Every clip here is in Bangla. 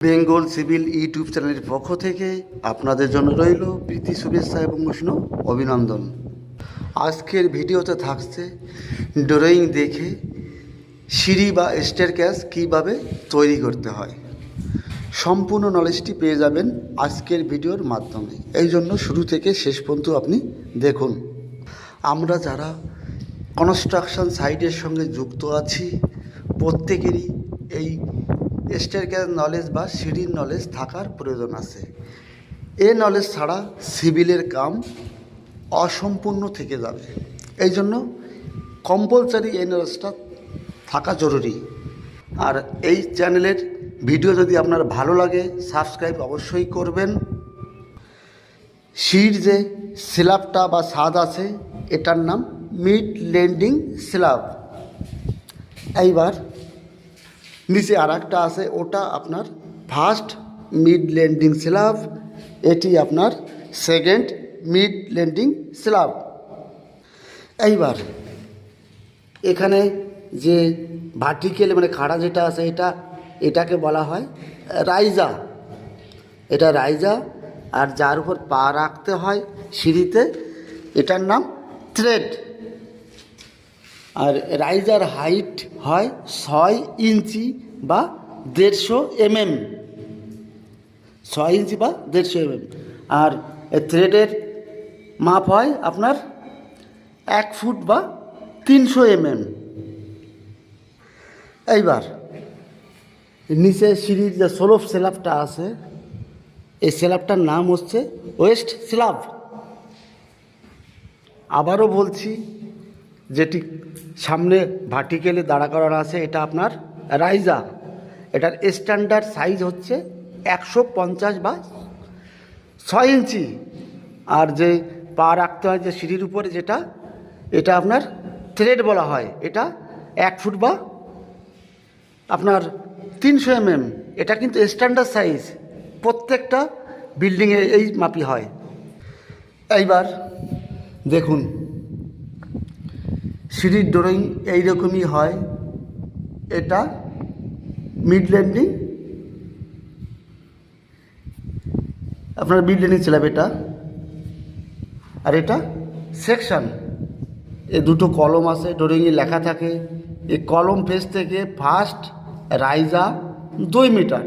বেঙ্গল সিভিল ইউটিউব চ্যানেলের পক্ষ থেকে আপনাদের জন্য রইল প্রীতি শুভেচ্ছা এবং উষ্ণ অভিনন্দন। আজকের ভিডিওতে থাকছে ড্রয়িং দেখে সিঁড়ি বা স্টের ক্যাশ কীভাবে তৈরি করতে হয়। সম্পূর্ণ নলেজটি পেয়ে যাবেন আজকের ভিডিওর মাধ্যমে। এই জন্য শুরু থেকে শেষ পর্যন্ত আপনি দেখুন। আমরা যারা কনস্ট্রাকশন সাইটের সঙ্গে যুক্ত আছি, প্রত্যেকেরই এই স্টেয়ারকেস নলেজ বা সিঁড়ির নলেজ থাকার প্রয়োজন আছে। এ নলেজ ছাড়া সিভিলের কাম অসম্পূর্ণ থেকে যাবে। এই জন্য কম্পালসারি এই নলেজটা থাকা জরুরি। আর এই চ্যানেলের ভিডিও যদি আপনার ভালো লাগে সাবস্ক্রাইব অবশ্যই করবেন। সিঁড় যে স্ল্যাবটা বা স্বাদ আছে, এটার নাম মিড ল্যান্ডিং স্ল্যাব এইবার নিচে আর একটা আছে, ওটা আপনার ফার্স্ট মিড ল্যান্ডিং স্ল্যাব এটি আপনার সেকেন্ড মিড ল্যান্ডিং স্ল্যাব এইবার, এখানে যে ভার্টিক্যাল মানে খাড়া যেটা আছে এটা, এটাকে বলা হয় রাইজা এটা রাইজা আর যার উপর পা রাখতে হয় সিঁড়িতে, এটার নাম থ্রেড আর রাইজার হাইট হয় ছয় ইঞ্চি বা দেড়শো এমএম। ছয় ইঞ্চি বা দেড়শো এমএম। আর থ্রেডের মাপ হয় আপনার এক ফুট বা তিনশো এমএম। এইবার, নিচে সিঁড়ির যে সোলভ স্ল্যাবটা আছে, এই স্ল্যাবটার নাম হচ্ছে ওয়েস্ট স্ল্যাব আবারও বলছি যেটি সামনে ভার্টিক্যালে দাঁড়া করানো আছে, এটা আপনার রাইজা এটার স্ট্যান্ডার্ড সাইজ হচ্ছে একশো পঞ্চাশ বা ছয় ইঞ্চি। আর যে পা রাখতে হয় যে সিঁড়ির উপরে যেটা, এটা আপনার থ্রেড বলা হয়। এটা এক ফুট বা আপনার তিনশো এমএম এটা কিন্তু স্ট্যান্ডার্ড সাইজ প্রত্যেকটা বিল্ডিংয়ে এই মাপি হয়। এইবার দেখুন সিঁড়ির ড্রয়িং এইরকমই হয়। এটা মিড ল্যান্ডিং আপনার মিড ল্যান্ডিং ছিলাম এটা। আর এটা সেকশন এ দুটো কলম আছে ড্রয়িংয়ে লেখা থাকে। এই কলম ফেস থেকে ফার্স্ট রাইজা দুই মিটার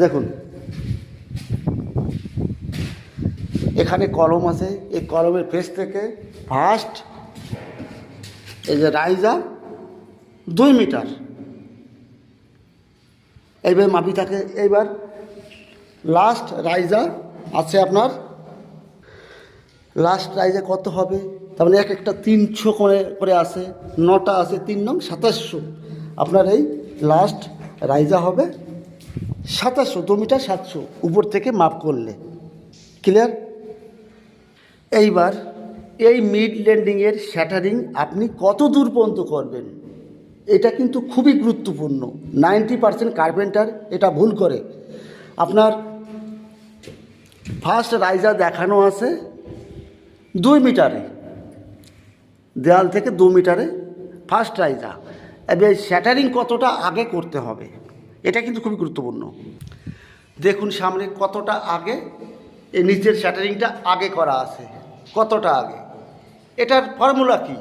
দেখুন। এখানে কলম আছে এই কলমের ফেস থেকে ফার্স্ট এই যে রাইজা, দুই মিটার। এইবার মাপি থাকে, এইবার লাস্ট রাইজা আছে আপনার লাস্ট রাইজে কত হবে? তার মানে এক একটা তিনশো করে করে আছে, নটা আছে, তিন নং সাতাশশো। আপনার এই লাস্ট রাইজা হবে সাতাশশো, দু মিটার সাতশো, উপর থেকে মাপ করলে। ক্লিয়ার এইবার এই মিড ল্যান্ডিংয়ের শ্যাটারিং আপনি কত দূর পর্যন্ত করবেন? এটা কিন্তু খুবই গুরুত্বপূর্ণ। নাইনটি পার্সেন্ট কার্পেন্টার এটা ভুল করে। আপনার ফার্স্ট রাইজা দেখানো আছে দুই মিটারে। দেয়াল থেকে দু মিটারে ফার্স্ট রাইজা এবার শ্যাটারিং কতটা আগে করতে হবে? এটা কিন্তু খুবই গুরুত্বপূর্ণ। দেখুন সামনে কতটা আগে, এই নিচের শ্যাটারিংটা আগে করা আছে। কতটা আগে? এটার ফর্মুলা কি?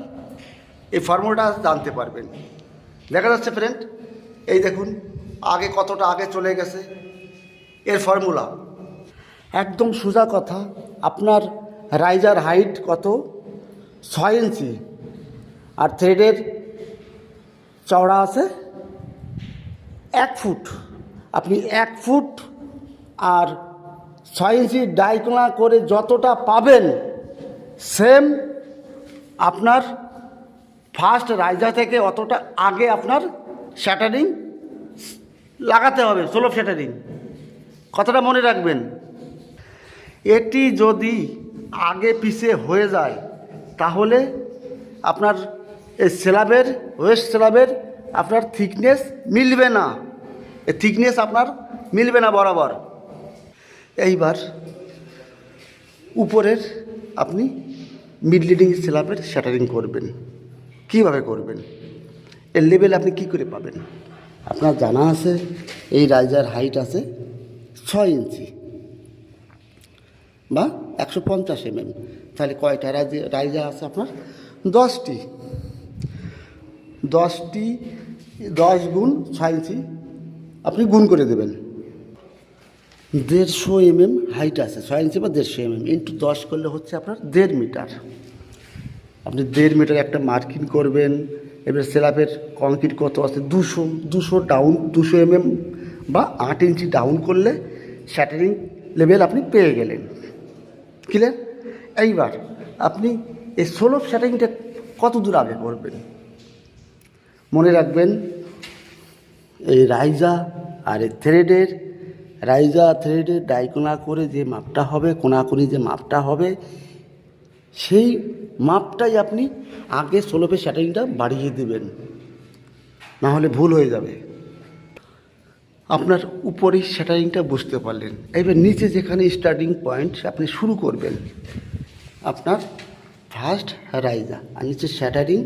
এই ফর্মুলাটা জানতে পারবেন। দেখা যাচ্ছে ফ্রেন্ড এই দেখুন, আগে কতটা আগে চলে গেছে। এর ফর্মুলা একদম সোজা কথা, আপনার রাইজার হাইট কত? ছয় ইঞ্চি। আর থ্রেডের চওড়া আছে এক ফুট। আপনি এক ফুট আর ছয় ইঞ্চি ডাইকোনা করে যতটা পাবেন সেম আপনার ফার্স্ট রাইজা থেকে অতটা আগে আপনার শ্যাটারিং লাগাতে হবে সোলো শ্যাটারিং কথাটা মনে রাখবেন। এটি যদি আগে পিছে হয়ে যায়, তাহলে আপনার এই স্ল্যাবের ওয়েস্ট স্ল্যাবের আপনার থিকনেস মিলবে না। এই থিকনেস আপনার মিলবে না বরাবর। এইবার উপরের আপনি মিড লিডিং স্ল্যাবের শ্যাটারিং করবেন। কীভাবে করবেন? এর লেভেল আপনি কি করে পাবেন? আপনার জানা আছে, এই রাইজার হাইট আছে ছয় ইঞ্চি। বা একশো পঞ্চাশ এমএম তাহলে কয়টা রাইজা রাইজা আছে আপনার? দশটি। দশটি, দশ গুণ ছয় ইঞ্চি আপনি গুণ করে দেবেন। দেড়শো এমএম হাইট আছে, ছয় ইঞ্চি বা দেড়শো এমএম ইন্টু দশ করলে হচ্ছে আপনার দেড় মিটার। আপনি দেড় মিটার একটা মার্কিং করবেন, এবার স্ল্যাবের কংক্রিট কত আছে, দুশো দুশো ডাউন দুশো এমএম বা আট ইঞ্চি ডাউন করলে শ্যাটারিং লেভেল আপনি পেয়ে গেলেন। ক্লিয়ার এইবার আপনি এই ষোলো শ্যাটারিংটা কত দূর আগে করবেন? মনে রাখবেন, এই রাইজা আর এই থ্রেডের রাইজা থ্রেডে ডাইকোনা করে যে মাপটা হবে কোনাকুনি যে মাপটা হবে, সেই মাপটাই আপনি আগে সোলোপের শ্যাটারিংটা বাড়িয়ে দেবেন। না হলে ভুল হয়ে যাবে। আপনার উপরের শ্যাটারিংটা বুঝতে পারলেন। এবার নিচে যেখানে স্টার্টিং পয়েন্ট আপনি শুরু করবেন। আপনার ফার্স্ট রাইজা, আর নিচে শ্যাটারিং,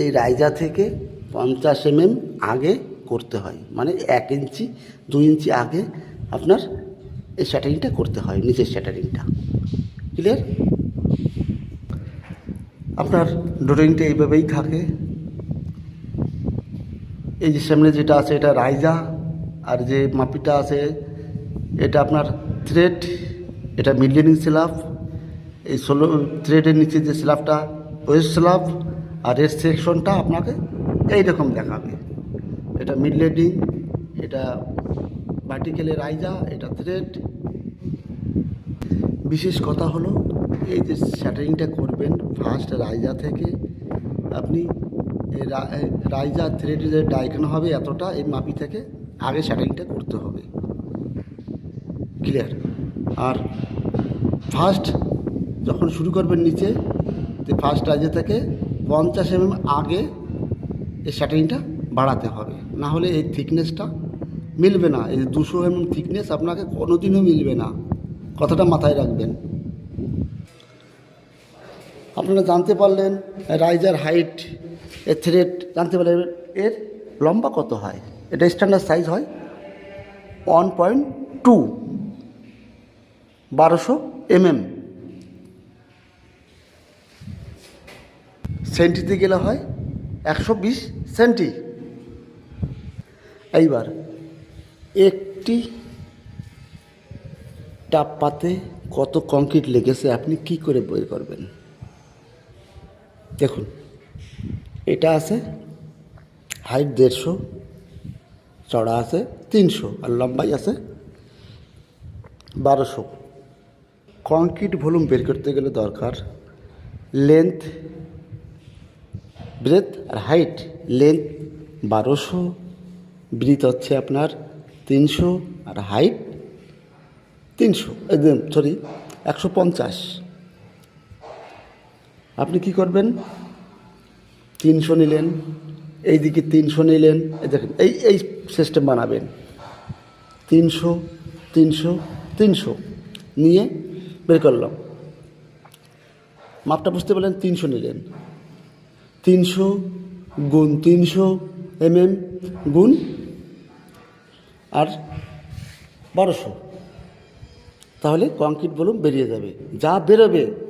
এই রাইজা থেকে পঞ্চাশ এমএম আগে করতে হয়। মানে এক ইঞ্চি দু ইঞ্চি আগে আপনার এই শ্যাটারিংটা করতে হয়, নিচের শ্যাটারিংটা ক্লিয়ার আপনার ড্রয়িংটা এইভাবেই থাকে। এই যে সামনে যেটা আছে, এটা রাইজা আর যে মাপিটা আছে, এটা আপনার থ্রেড এটা মিলিয়নিং স্ল্যাব এই ষোলো থ্রেডের নিচে যে স্ল্যাবটা ওয়েস্ট স্ল্যাব আর এর সেকশনটা আপনাকে এইরকম দেখাবে। এটা মিড লেডিং এটা ভার্টিক্যালে রাইজা এটা থ্রেড বিশেষ কথা হলো, এই যে শ্যাটারিংটা করবেন ফার্স্ট রাইজা থেকে, আপনি রাইজা থ্রেডের যে ডাইকন হবে এতটা, এই মাপি থেকে আগে শ্যাটারিংটা করতে হবে। ক্লিয়ার আর ফার্স্ট যখন শুরু করবেন নিচে, তো ফার্স্ট রাইজা থেকে পঞ্চাশ এমএম আগে এই শ্যাটারিংটা বাড়াতে হবে। না হলে এই থিকনেসটা মিলবে না। এই দুশো এমএম থিকনেস আপনাকে কোনোদিনও মিলবে না। কথাটা মাথায় রাখবেন। আপনারা জানতে পারলেন রাইজার হাইট এর থ্রেড জানতে পারলেন, এর লম্বা কত হয়? এটা স্ট্যান্ডার্ড সাইজ হয় ওয়ান পয়েন্ট টু বারোশো এমএম সেন্টিতে গেলে হয় একশো বিশ সেন্টি এইবার, একটি টাপ পাতে কত কংক্রিট লেগেছে আপনি কি করে বই করবেন? দেখুন, এটা আছে হাইট দেড়শো চড়া আছে তিনশো আর লম্বাই আছে বারোশো। কংক্রিট ভলিউম বের করতে গেলে দরকার লেন্থ ব্রেথ আর হাইট লেন্থ বারোশো ব্রিথ হচ্ছে আপনার তিনশো আর হাইট তিনশো। একদম সরি একশো পঞ্চাশ। আপনি কি করবেন? তিনশো নিলেন এই দিকে তিনশো নিলেন, এই দেখেন, এই এই সিস্টেম বানাবেন। তিনশো তিনশো তিনশো নিয়ে বের করলাম। মাপটা বুঝতে পারলেন, তিনশো নিলেন। তিনশো গুণ তিনশো এমএম গুণ আর বারোশো। তাহলে কংক্রিট বলুন বেরিয়ে যাবে। যা বেরোবে